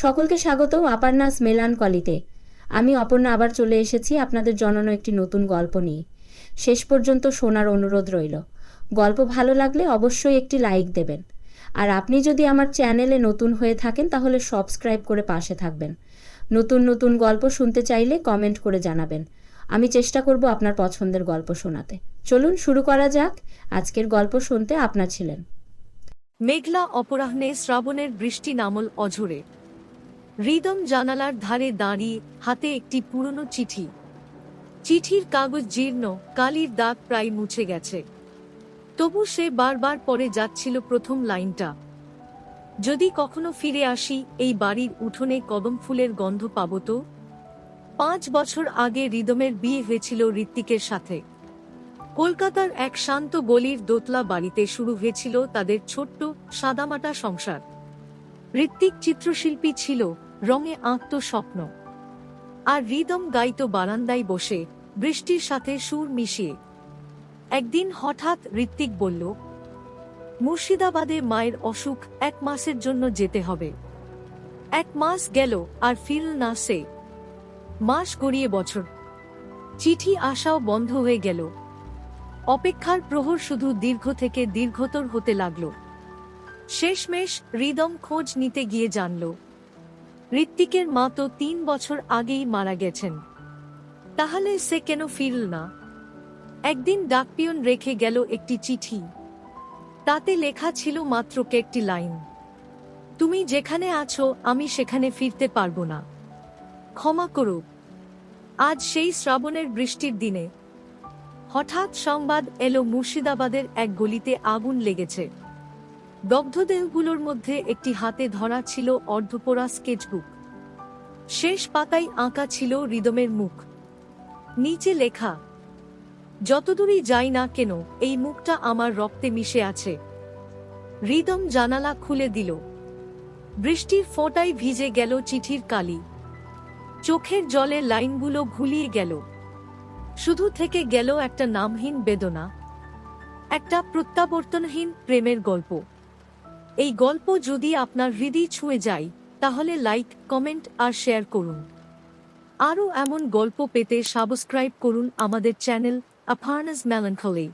সকলকে স্বাগত আপারনাস মেলান কলিতে আমি অপর্ণা আবার চলে এসেছি আপনাদের জনানো একটি নতুন গল্প নিয়ে। শেষ পর্যন্ত শোনার অনুরোধ রইল। গল্প ভালো লাগলে অবশ্যই একটি লাইক দেবেন। আর আপনি যদি আমার চ্যানেলে নতুন হয়ে থাকেন তাহলে সাবস্ক্রাইব করে পাশে থাকবেন। নতুন নতুন গল্প শুনতে চাইলে কমেন্ট করে জানাবেন। আমি চেষ্টা করব আপনার পছন্দের গল্প শোনাতে। চলুন শুরু করা যাক। আজকের গল্প শুনতে আপনার ছিলেন। মেঘলা অপরাহ্নে শ্রাবণের বৃষ্টি নামল অঝরে। হৃদম জানালার ধারে দাঁড়িয়ে হাতে একটি পুরনো চিঠি। চিঠির কাগজ জীর্ণ, কালির দাগ প্রায় মুছে গেছে। তবু সে বারবার পরে যাচ্ছিল প্রথম লাইনটা। যদি কখনো ফিরে আসি, এই বাড়ির উঠোনে কদম ফুলের গন্ধ পাব তো? পাঁচ বছর আগে রিদমের বিয়ে হয়েছিল ঋত্বিকের সাথে। কলকাতার এক শান্ত গলির দোতলা বাড়িতে শুরু হয়েছিল তাদের ছোট্ট সাদামাটা সংসার। ঋত্বিক চিত্রশিল্পী ছিল রঙে আঁকত স্বপ্ন। আর রিদম গাইত বারান্দায় বসে বৃষ্টির সাথে সুর মিশিয়ে। একদিন হঠাৎ ঋত্বিক বলল, মুর্শিদাবাদে মায়ের অসুখ, এক মাসের জন্য যেতে হবে। এক মাস গেল আর ফিরল না সে। মাস গড়িয়ে বছর। চিঠি আসাও বন্ধ হয়ে গেল। অপেক্ষার প্রহর শুধু দীর্ঘ থেকে দীর্ঘতর হতে লাগল। শেষমেশ হৃদম খোঁজ নিতে গিয়ে জানল ঋত্বিকের মা তো তিন বছর আগেই মারা গেছেন। তাহলে সে কেন ফিরল না? একদিন ডাকপিয়ন রেখে গেল একটি চিঠি। তাতে লেখা ছিল মাত্র একটি লাইন। তুমি যেখানে আছো, আমি সেখানে ফিরতে পারব না। ক্ষমা করো। আজ সেই শ্রাবণের বৃষ্টির দিনে হঠাৎ সংবাদ এলো মুর্শিদাবাদের এক গলিতে আগুন লেগেছে। দগ্ধদেহগুলোর মধ্যে একটি হাতে ধরা ছিল অর্ধপোড়া স্কেচবুক। শেষ পাতায় আঁকা ছিল রিদমের মুখ। নিচে লেখা, যতদূরই যাই না কেন, এই মুখটা আমার রক্তে মিশে আছে। রিদম জানালা খুলে দিল। বৃষ্টির ফোঁটায় ভিজে গেল চিঠির কালি। চোখের জলে লাইনগুলো ঘুলিয়ে গেল। শুধু থেকে গেল একটা নামহীন বেদনা, একটা প্রত্যাবর্তনহীন প্রেমের গল্প। এই গল্প যদি আপনার হৃদয় ছুঁয়ে যায়, তাহলে লাইক কমেন্ট আর শেয়ার করুন। আরও এমন গল্প পেতে সাবস্ক্রাইব করুন আমাদের চ্যানেল আফার্নাস মেলানখলি